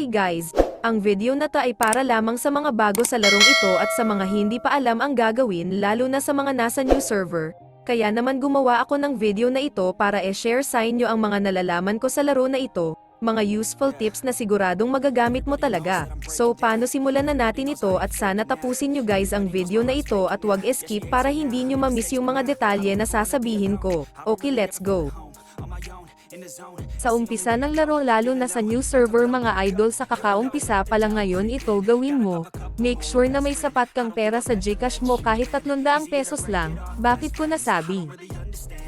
Hi guys! Ang video na to ay para lamang sa mga bago sa larong ito at sa mga hindi pa alam ang gagawin lalo na sa mga nasa new server. Kaya naman gumawa ako ng video na ito para e-share sa inyo ang mga nalalaman ko sa laro na ito, mga useful tips na siguradong magagamit mo talaga. So paano simulan na natin ito at sana tapusin nyo guys ang video na ito at wag skip para hindi nyo mamiss yung mga detalye na sasabihin ko. Okay let's go! Sa umpisa ng laro lalo na sa new server mga idol sa kakaumpisa pa lang ngayon ito gawin mo. Make sure na may sapat kang pera sa Gcash mo kahit 300 pesos lang. Bakit ko nasabi?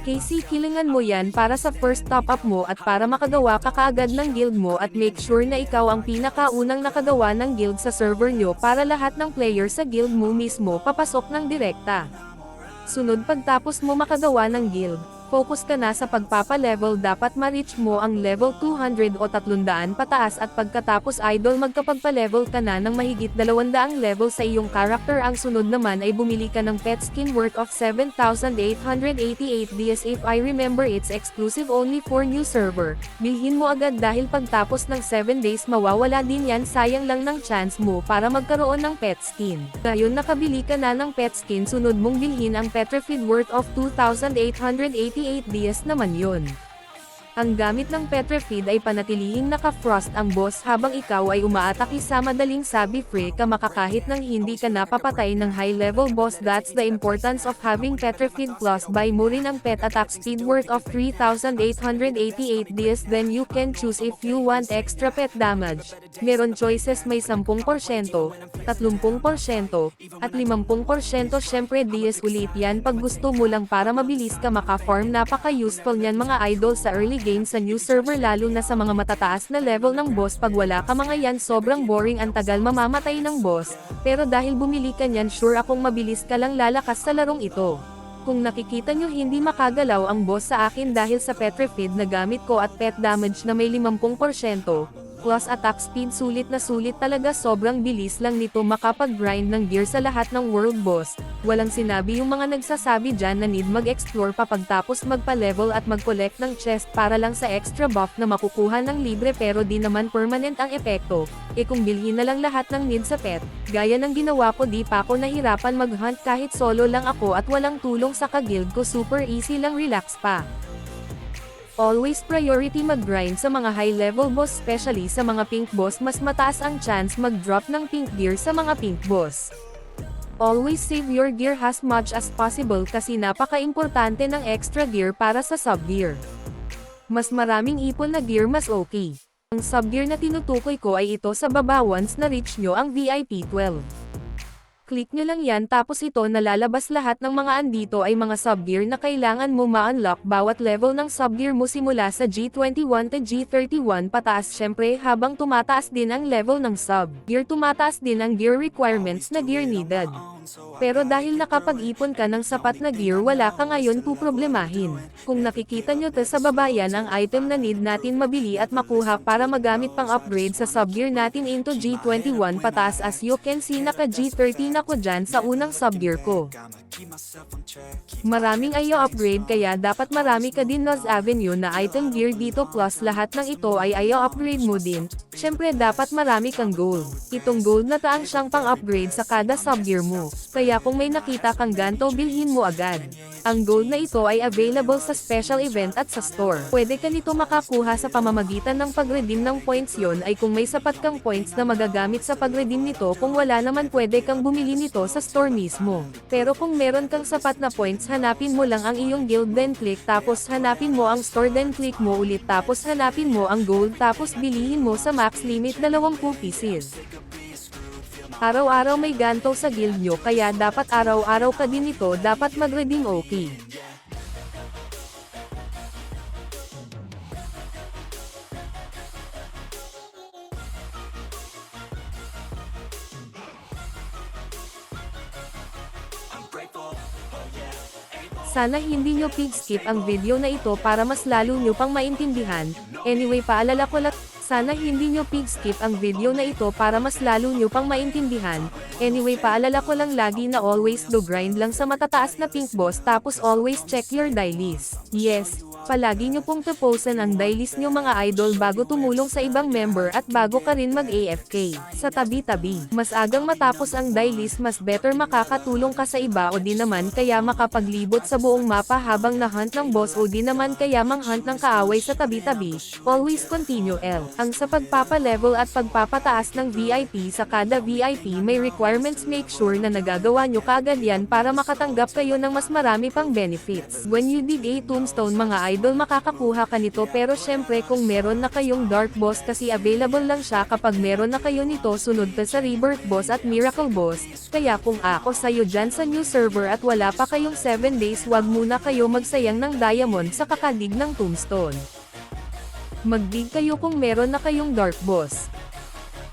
Casey, kilingan mo yan para sa first top up mo at para makagawa ka kaagad ng guild mo at make sure na ikaw ang pinakaunang nakagawa ng guild sa server nyo para lahat ng player sa guild mo mismo papasok ng direkta. Sunod pagtapos mo makagawa ng guild, focus ka na sa pagpapa-level dapat ma-reach mo ang level 200 o 300 pataas at pagkatapos idol magkapagpa-level ka na ng mahigit 200 level sa iyong character ang sunod naman ay bumili ka ng pet skin worth of 7,888 DS if I remember it's exclusive only for new server. Bilhin mo agad dahil pagtapos ng 7 days mawawala din yan sayang lang ng chance mo para magkaroon ng pet skin. Ngayon nakabili ka na ng pet skin sunod mong bilhin ang Petrifid worth of 2,888 DS naman yun. Ang gamit ng Petrifid ay panatilihing naka-frost ang boss habang ikaw ay umaatake sa madaling sabi free ka makakahit nang hindi ka napapatay ng high-level boss. That's the importance of having Petrifid plus. Buy mo rin ang pet attack speed worth of 3,888 DS then you can choose if you want extra pet damage. Meron choices may 10%, 30%, at 50% syempre DS ulit yan. Pag gusto mo lang para mabilis ka maka-farm napaka-useful niyan mga idol. Sa early game sa new server lalo na sa mga matataas na level ng boss pag wala ka mga yan sobrang boring ang tagal mamamatay ng boss, pero dahil bumili ka niyan sure akong mabilis ka lang lalakas sa larong ito. Kung nakikita nyo hindi makagalaw ang boss sa akin dahil sa Petrifid na gamit ko at pet damage na may 50%, plus attack speed sulit na sulit talaga sobrang bilis lang nito makapag-grind ng gear sa lahat ng world boss. Walang sinabi yung mga nagsasabi dyan na need mag-explore pa pagtapos magpa-level at mag-collect ng chest para lang sa extra buff na makukuha ng libre pero di naman permanent ang epekto. E kung bilhin na lang lahat ng need sa pet, gaya ng ginawa ko di pa ako nahirapan mag-hunt kahit solo lang ako at walang tulong sa kaguild ko super easy lang relax pa. Always priority mag-grind sa mga high-level boss especially sa mga pink boss mas mataas ang chance mag-drop ng pink gear sa mga pink boss. Always save your gear as much as possible kasi napaka-importante ng extra gear para sa sub-gear. Mas maraming ipon na gear mas okay. Ang sub-gear na tinutukoy ko ay ito sa baba once na reach nyo ang VIP 12. Click nyo lang yan tapos ito nalalabas lahat ng mga andito ay mga subgear na kailangan mo ma-unlock bawat level ng subgear mo simula sa G21 to G31 pataas syempre habang tumataas din ang level ng sub. Gear tumataas din ang gear requirements na gear needed. Pero dahil nakapag-ipon ka ng sapat na gear wala ka ngayon puproblemahin. Kung nakikita nyo to sa baba yan ang item na need natin mabili at makuha para magamit pang upgrade sa subgear natin into G21 pataas as you can see naka G13 ako dyan sa unang subgear ko. Maraming ayaw upgrade kaya dapat marami ka din Nos Avenue na item gear dito plus lahat ng ito ay ayaw upgrade mo din. Syempre dapat marami kang gold. Itong gold na taang siyang pang upgrade sa kada subgear mo. Kaya kung may nakita kang ganto bilhin mo agad. Ang gold na ito ay available sa special event at sa store. Pwede ka nito makakuha sa pamamagitan ng pag-redeem ng points yon ay kung may sapat kang points na magagamit sa pag-redeem nito kung wala naman pwede kang bumili nito sa store mismo. Pero kung meron kang sapat na points hanapin mo lang ang iyong guild then click tapos hanapin mo ang store then click mo ulit tapos hanapin mo ang gold tapos bilihin mo sa max limit 20 pieces. Araw-araw may ganto sa guild nyo kaya dapat araw-araw ka din ito dapat mag-redeem okay. Sana hindi nyo pig skip ang video na ito para mas lalo nyo pang maintindihan. Anyway paalala ko lang, sana hindi nyo pig skip ang video na ito para mas lalo nyo pang maintindihan. Anyway paalala ko lang lagi na always do grind lang sa matataas na pink boss tapos always check your dailies. Yes, Palagi nyo pong tapusan ang dailist nyo mga idol bago tumulong sa ibang member at bago ka rin mag-AFK. Sa tabi-tabi, mas agang matapos ang dailist mas better makakatulong ka sa iba o di naman kaya makapaglibot sa buong mapa habang na-hunt ng boss o di naman kaya mang-hunt ng kaaway sa tabi-tabi. Always continue L. Ang sa pagpapa-level at pagpapataas ng VIP sa kada VIP may requirements make sure na nagagawa nyo kaagad yan para makatanggap kayo ng mas marami pang benefits. When you dig a tombstone mga idol makakakuha ka nito pero syempre kung meron na kayong dark boss kasi available lang siya kapag meron na kayo nito sunod ka sa rebirth boss at miracle boss. Kaya kung ako sa'yo dyan sa new server at wala pa kayong 7 days wag muna kayo magsayang ng diamond sa kakadig ng tombstone. Magdig kayo kung meron na kayong dark boss.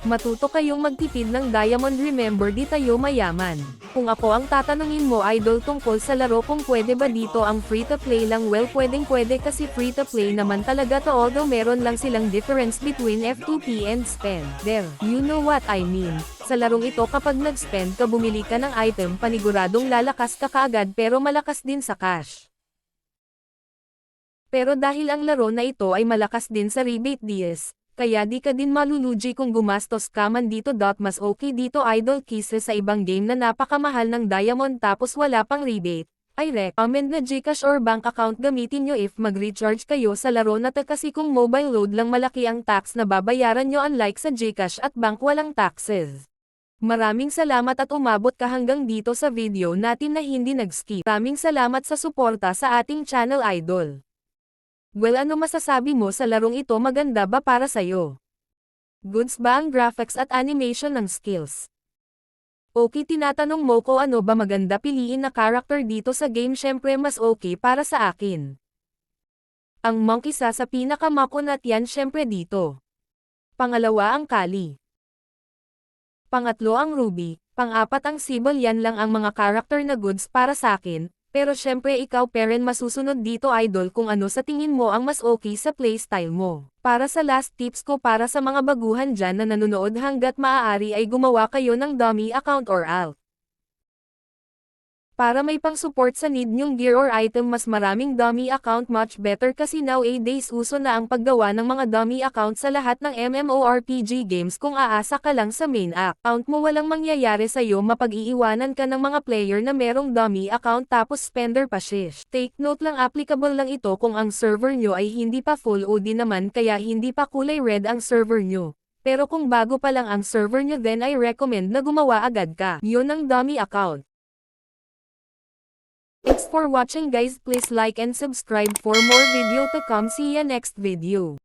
Matuto kayong magtipid ng diamond remember di tayo mayaman. Kung ako ang tatanungin mo idol tungkol sa laro kung pwede ba dito ang free to play lang well pwedeng pwede kasi free to play naman talaga to although meron lang silang difference between F2P and spend. There, you know what I mean. Sa larong ito kapag nag-spend ka bumili ka ng item paniguradong lalakas ka kaagad pero malakas din sa cash. Pero dahil ang laro na ito ay malakas din sa rebate deals, kaya di ka din malulugi kung gumastos ka man dito. Mas okay dito idol kisa sa ibang game na napakamahal ng diamond tapos wala pang rebate. I recommend na Gcash or bank account gamitin nyo if mag-recharge kayo sa laro na to kasi kung mobile load lang malaki ang tax na babayaran nyo unlike sa Gcash at bank walang taxes. Maraming salamat at umabot ka hanggang dito sa video natin na hindi nag-skip. Maraming salamat sa suporta sa ating channel idol. Well ano masasabi mo sa larong ito maganda ba para sa'yo? Goods ba ang graphics at animation ng skills? Okay tinatanong mo ko ano ba maganda piliin na character dito sa game syempre mas okay para sa akin. Ang monk isa sa pinakamakon at yan syempre dito. Pangalawa ang Kali. Pangatlo ang Ruby, pang-apat ang Sibyl yan lang ang mga character na goods para sa akin, pero syempre ikaw parent masusunod dito idol kung ano sa tingin mo ang mas okay sa playstyle mo. Para sa last tips ko para sa mga baguhan dyan na nanonood hanggat maaari ay gumawa kayo ng dummy account or alt. Para may pang-support sa need nyong gear or item mas maraming dummy account much better kasi nowadays uso na ang paggawa ng mga dummy account sa lahat ng MMORPG games kung aasa ka lang sa main account mo walang mangyayari sa'yo mapag-iiwanan ka ng mga player na merong dummy account tapos spender pa shish. Take note lang applicable lang ito kung ang server nyo ay hindi pa full OD naman kaya hindi pa kulay red ang server nyo. Pero kung bago pa lang ang server nyo then I recommend na gumawa agad ka. Yun ang dummy account. For watching guys please like and subscribe for more video to come see ya next video.